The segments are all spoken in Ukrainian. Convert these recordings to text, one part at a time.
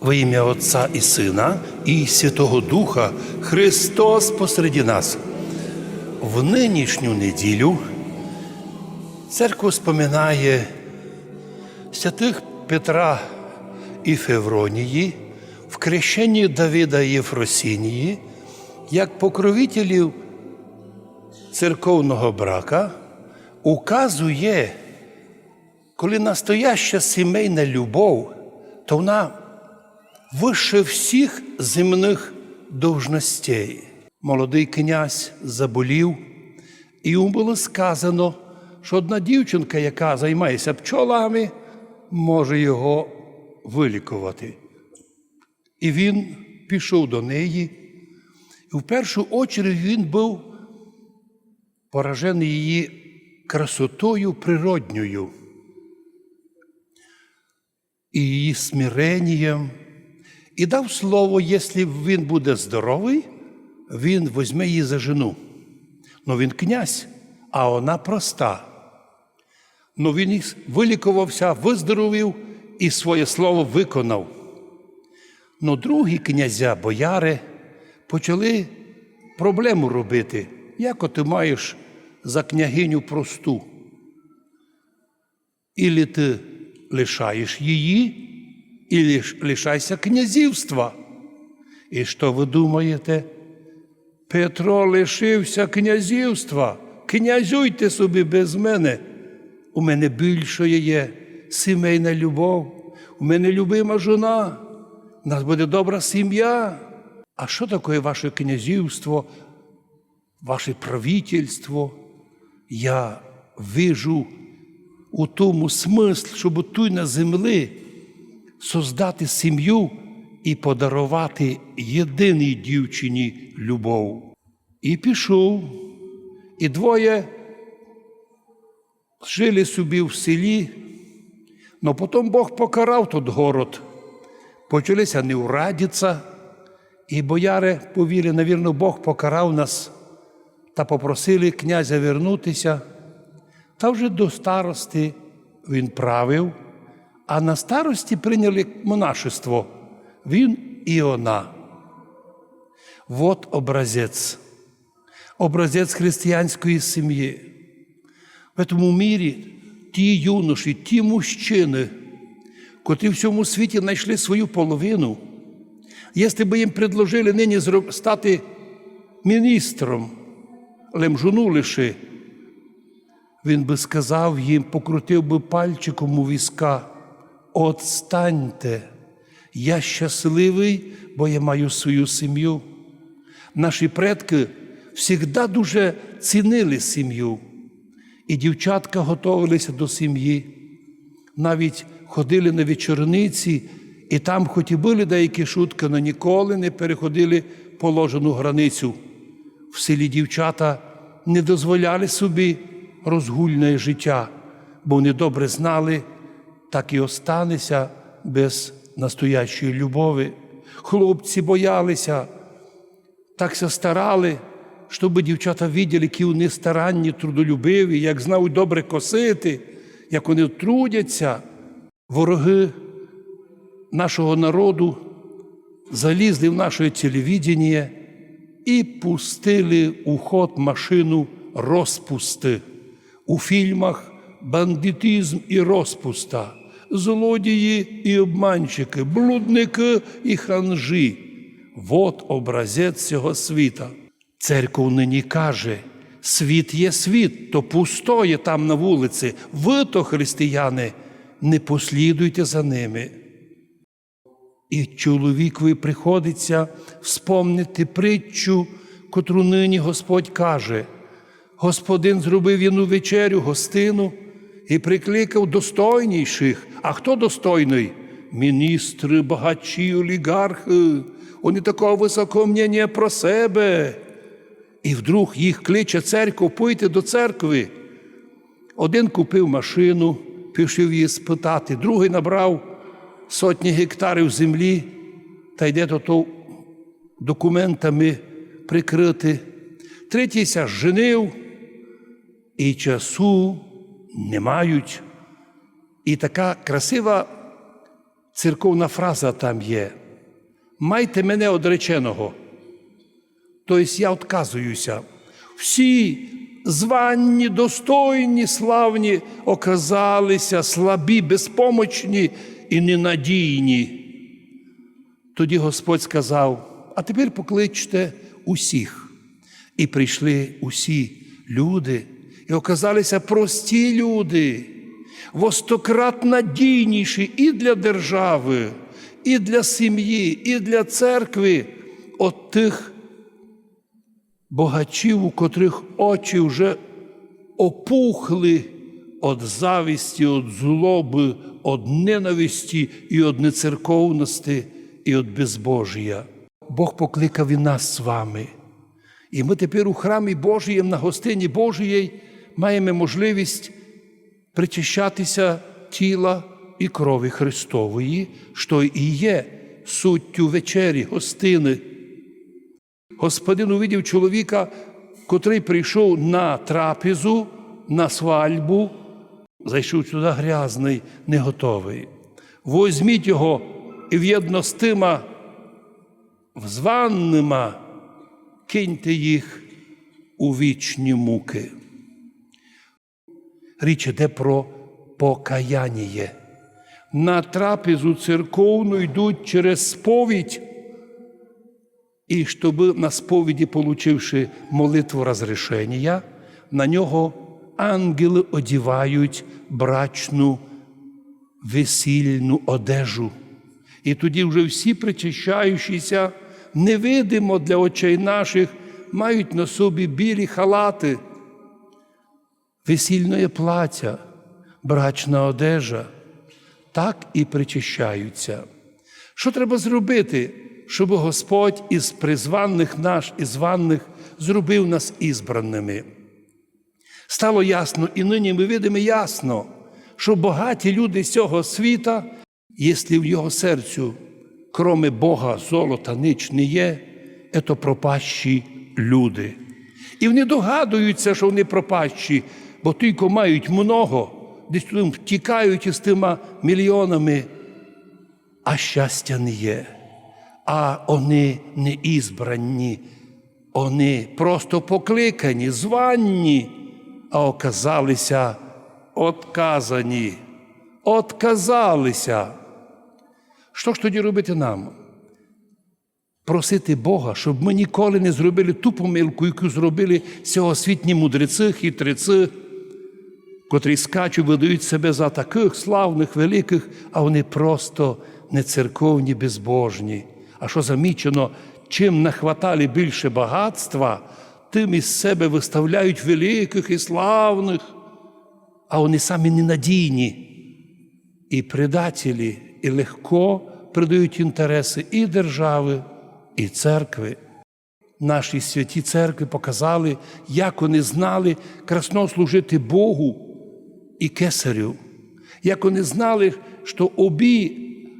Во ім'я Отця і Сина і Святого Духа Христос посереді нас. В нинішню неділю церква споминає святих Петра і Февронії в крещенні Давида і Єфросінії як покровителів церковного брака указує, коли настояща сімейна любов, то вона вище всіх земних должностей. Молодий князь заболів, і йому було сказано, що одна дівчинка, яка займається пчолами, може його вилікувати. І він пішов до неї, і в першу очередь він був поражений її красотою природньою і її смиренням, і дав слово, якщо він буде здоровий, він візьме її за жену. Ну він князь, а вона проста. Ну він вилікувався, виздоровів і своє слово виконав. Ну другі князя, бояри, почали проблему робити. Як ти маєш за княгиню просту? Ілі ти лишаєш її, і лишайся князівства. І що ви думаєте? Петро лишився князівства. Князюйте собі без мене. У мене більшої є сімейна любов, у мене любима жона, у нас буде добра сім'я. А що таке ваше князівство, ваше правительство? Я вижу у тому смисл, щоб тут на землі создати сім'ю і подарувати єдиній дівчині любов. І пішов, і двоє жили собі в селі, але потім Бог покарав тот город. Почалися неурадіться, і бояри повірили, навірно, Бог покарав нас та попросили князя вернутися. Та вже до старости він правив, а на старості прийняли монашество він і вона. Вот образець, образець християнської сім'ї. В цьому мірі ті юноші, ті мужчини, котрі в цьому світі знайшли свою половину, якщо б їм предложили нині стати міністром, лемжуну лише, він би сказав їм, покрутив би пальчиком у візка, «Отстаньте, я щасливий, бо я маю свою сім'ю. Наші предки завжди дуже цінили сім'ю, і дівчатка готувалися до сім'ї, навіть ходили на вечорниці, і там, хоч і були деякі шутки, але ніколи не переходили положену границю. В селі дівчата не дозволяли собі розгульне життя, бо вони добре знали, так і останеться без настоящої любові. Хлопці боялися, так се старали, щоб дівчата виділи, які вони старанні, трудолюбиві, як знають добре косити, як вони трудяться. Вороги нашого народу залізли в наше телевідення і пустили у ход машину розпусти. У фільмах бандитизм і розпуста, злодії і обманщики, блудники і ханжі. Вот образець цього світа. Церков нині каже, світ є світ, то пустоє там на вулиці. Ви то, християни, не послідуйте за ними. І чоловікові приходиться вспомнити притчу, котру нині Господь каже. Господин зробив єну вечерю, гостину і прикликав достойніших. А хто достойний? Міністри, багачі, олігархи. Вони такого високого мнення про себе. І вдруг їх кличе церква, пойте до церкви. Один купив машину, пішов її спитати, другий набрав сотні гектарів землі та йде до того документами прикрити. Третій ся женив і часу не мають. І така красива церковна фраза там є. Майте мене одреченого. Тобто я відказуюся. Всі званні, достойні, славні оказалися слабі, безпомочні і ненадійні. Тоді Господь сказав: а тепер покличте усіх. І прийшли усі люди, і оказалися прості люди, востократ надійніші і для держави, і для сім'ї, і для церкви от тих богачів, у котрих очі вже опухли від завісті, від злоби, від ненависті і від нецерковності, і від безбожія. Бог покликав і нас з вами. І ми тепер у храмі Божієм на гостині Божієй маємо можливість причащатися тіла і крові Христової, що і є суттю вечері, гостини. Господин увидів чоловіка, котрий прийшов на трапезу, на свальбу, зайшов сюди грязний, не готовий. Возьміть його і в'єдно з тима взваннима киньте їх у вічні муки. Річ іде про покаяння. На трапезу церковну йдуть через сповідь, і щоб на сповіді, получивши молитву розрішення, на нього ангели одівають брачну весільну одежу. І тоді вже всі причащаючіся, невидимо для очей наших, мають на собі білі халати, весільне плаття, брачна одежа, так і причащаються. Що треба зробити, щоб Господь із призваних наш і званих зробив нас ізбраними? Стало ясно, і нині ми видимо ясно, що багаті люди з цього світа, якщо в його серцю, кроме Бога, золота, ніч не є, це пропащі люди. І вони догадуються, що вони пропащі, бо тільки мають много, десь туди втікають із тими мільйонами, а щастя не є. А вони не ізбрані, вони просто покликані, званні, а оказалися отказані, отказалися. Що ж тоді робити нам? Просити Бога, щоб ми ніколи не зробили ту помилку, яку зробили сьогосвітні мудреці, хитреці, котрі скачуть, видають себе за таких славних, великих, а вони просто не церковні, безбожні. А що замічено, чим нахватали більше багатства, тим із себе виставляють великих і славних, а вони самі ненадійні і предателі, і легко придають інтереси і держави, і церкви. Наші святі церкви показали, як вони знали красно служити Богу і кесарю, як вони знали, що обі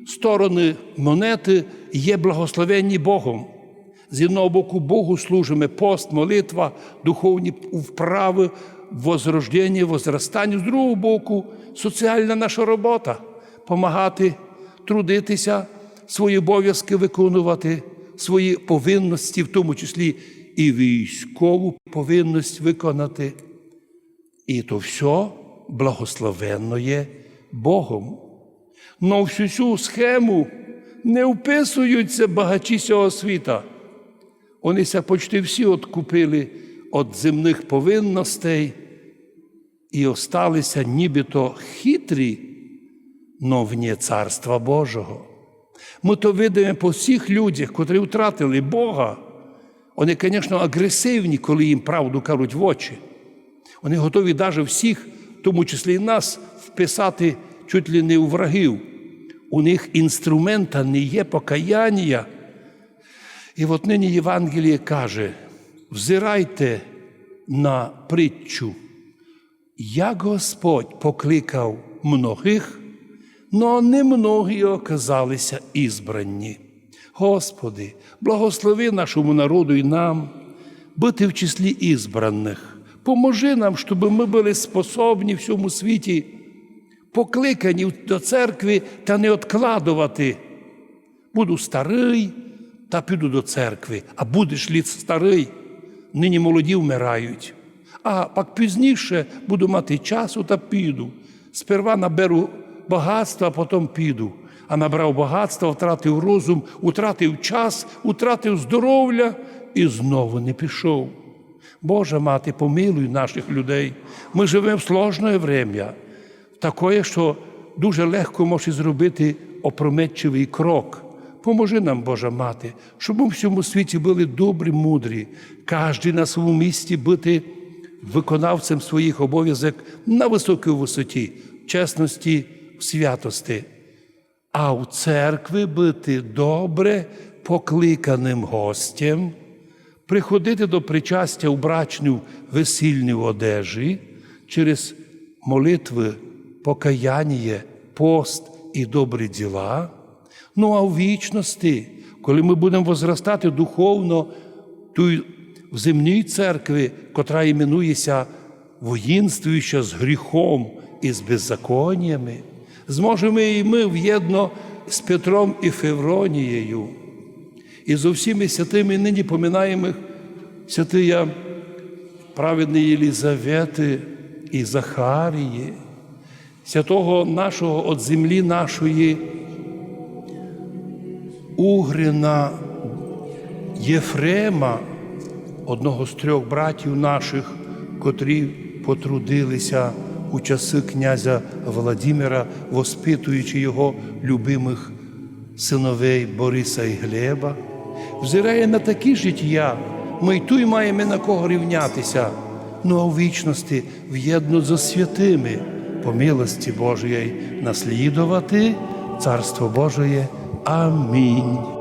сторони монети є благословенні Богом. З одного боку, Богу служимо пост, молитва, духовні вправи, возрождення, возростання, з другого боку, соціальна наша робота помагати, трудитися, свої обов'язки виконувати, свої повинності, в тому числі і військову повинність виконати. І то все благословенно є Богом. Но всю цю схему не вписуються багачі цього світа. Вони ся почти всі откупили від земних повинностей і осталися нібито хитрі, но вне Царства Божого. Ми то видимо по всіх людях, котрі втратили Бога. Вони, звісно, агресивні, коли їм правду кажуть в очі. Вони готові навіть всіх, тому числі і нас, вписати чуть ли не у врагів. У них інструмента не є покаяння. І от нині Євангеліє каже: взирайте на притчу, як Господь покликав многих, но немногі оказалися ізбранні. Господи, благослови нашому народу і нам бути в числі ізбраних. Поможи нам, щоб ми були способні в цьому світі покликані до церкви та не откладувати. Буду старий та піду до церкви, а будеш літ старий, нині молоді вмирають. А пак пізніше буду мати часу та піду. Сперва наберу багатства, а потім піду. А набрав багатства, втратив розум, втратив час, втратив здоров'я і знову не пішов. Боже мати, помилуй наших людей. Ми живемо в сложне время, таке, що дуже легко може зробити опрометчивий крок. Поможи нам, Божа мати, щоб ми в всьому світі були добрі, мудрі, кожен на своєму місці бути виконавцем своїх обов'язок на високій висоті, в чесності, в святості. А в церкві бути добре покликаним гостем, приходити до причастя у брачну весільній одежі через молитви, покаяння, пост і добрі діла. Ну а в вічності, коли ми будемо возростати духовно, ту в земній церкві, котра іменується воїнствуюча з гріхом і з беззаконнями, зможемо і ми в'єдно з Петром і Февронією. І з усіми святими нині поминаємо святия праведної Єлізавети і Захарії, святого нашого от землі нашої Угрина Єфрема, одного з трьох братів наших, котрі потрудилися у часи князя Володимира, воспитуючи його любимих синовей Бориса і Глеба, взирає на такі життя, ми й ту й маємо на кого рівнятися, ну а в вічності в'єдно за святими, по милості Божої наслідувати Царство Божоє. Амінь.